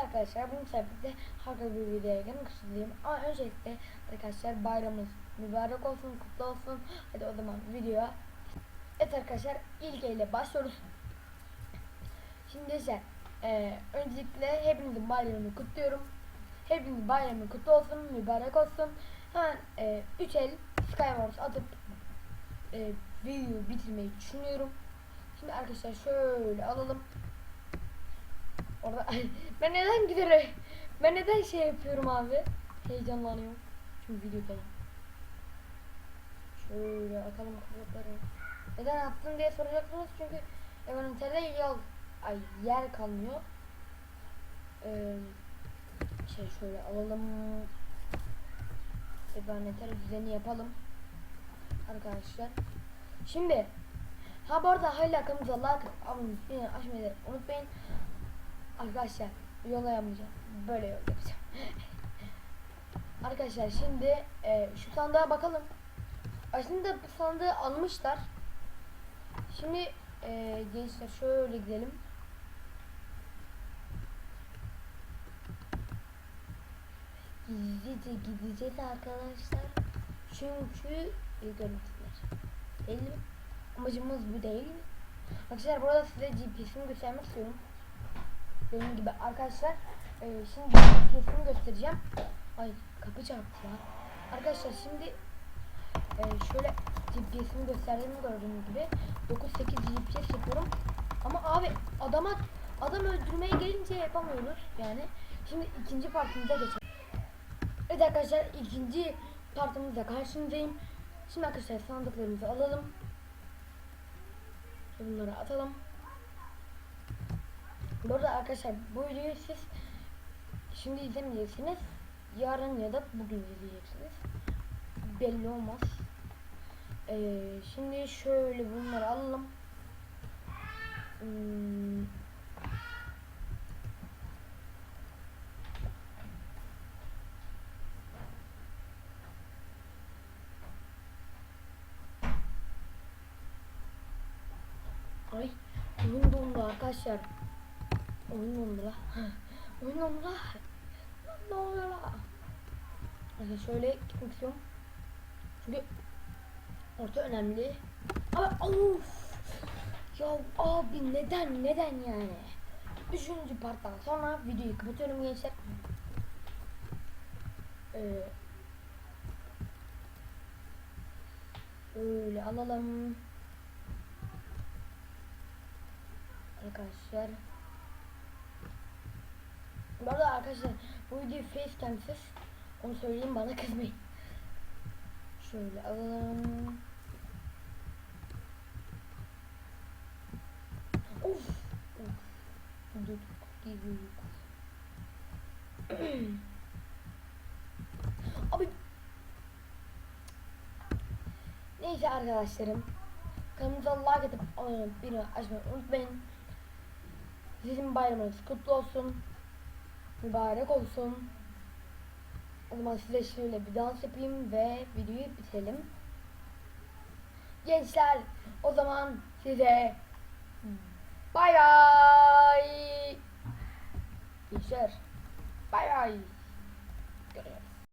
arkadaşlar bunun sebeple harika bir videoya gelmek istiyorum. Ama öncelikle arkadaşlar bayramınız mübarek olsun, kutlu olsun. Hadi o zaman videoya. Evet arkadaşlar ilk ile başlıyoruz. Şimdi ise e, öncelikle hepinizin bayramını kutluyorum. Hepinizin bayramı kutlu olsun, mübarek olsun. Hemen e, 3 el Skywars atıp e, videoyu bitirmeyi düşünüyorum. Şimdi arkadaşlar şöyle alalım. Orada ben neden gidiyorum? Ben neden şey yapıyorum abi? Heyecanlanıyorum. Çünkü video falan. Şöyle atalım kılıkları. Neden attın diye soracaksınız çünkü envanterde yol ay yer kalmıyor. Ee, şey şöyle alalım. Envanter düzeni yapalım. Arkadaşlar. Şimdi ha bu arada hala kanalımıza like abone olmayı unutmayın. Arkadaşlar yola yapmayacağım. Böyle yol yapacağım. Arkadaşlar şimdi e, şu sandığa bakalım. Aslında bu sandığı almışlar. Şimdi e, gençler şöyle gidelim. Gizlice gideceğiz arkadaşlar. Çünkü görüntüler. Değil mi? Amacımız bu değil? Arkadaşlar burada size GPS'imi göstermek istiyorum. Benim gibi arkadaşlar e, şimdi GPS'imi göstereceğim. Ay kapı çarptı ya. Arkadaşlar şimdi e, şöyle GPS'imi gösterdiğimi gördüğünüz gibi 9-8 GPS yapıyorum. Ama abi adama adam öldürmeye gelince yapamıyoruz yani. Şimdi ikinci partimize geçelim. Evet arkadaşlar ikinci partımızda karşınızdayım. Şimdi arkadaşlar sandıklarımızı alalım. Bunları atalım. Bu arada arkadaşlar bu videoyu siz şimdi izlemeyeceksiniz. Yarın ya da bugün izleyeceksiniz. Belli olmaz. Ee, şimdi şöyle bunları alalım. Hmm. Ay oyun dondu arkadaşlar. Oyun dondu la. oyun dondu la. Ne oluyor la? Arkadaşlar şöyle gitmek istiyorum. Çünkü orta önemli. Ama of. Ya abi neden neden yani? Üçüncü parttan sonra videoyu kapatıyorum gençler. Ee, öyle alalım. Arkadaşlar. Arkadaşlar bu video facecam'siz. Onu söyleyeyim bana kızmayın. Şöyle alalım. Of. Of. Gidiyorduk. Gidiyorduk. Abi. Neyse arkadaşlarım. Kanalımıza like atıp abone olup açmayı unutmayın. Sizin bayramınız kutlu olsun. Mübarek olsun. O zaman size şöyle bir dans yapayım ve videoyu bitirelim. Gençler o zaman size bay bay. Gençler bay bay.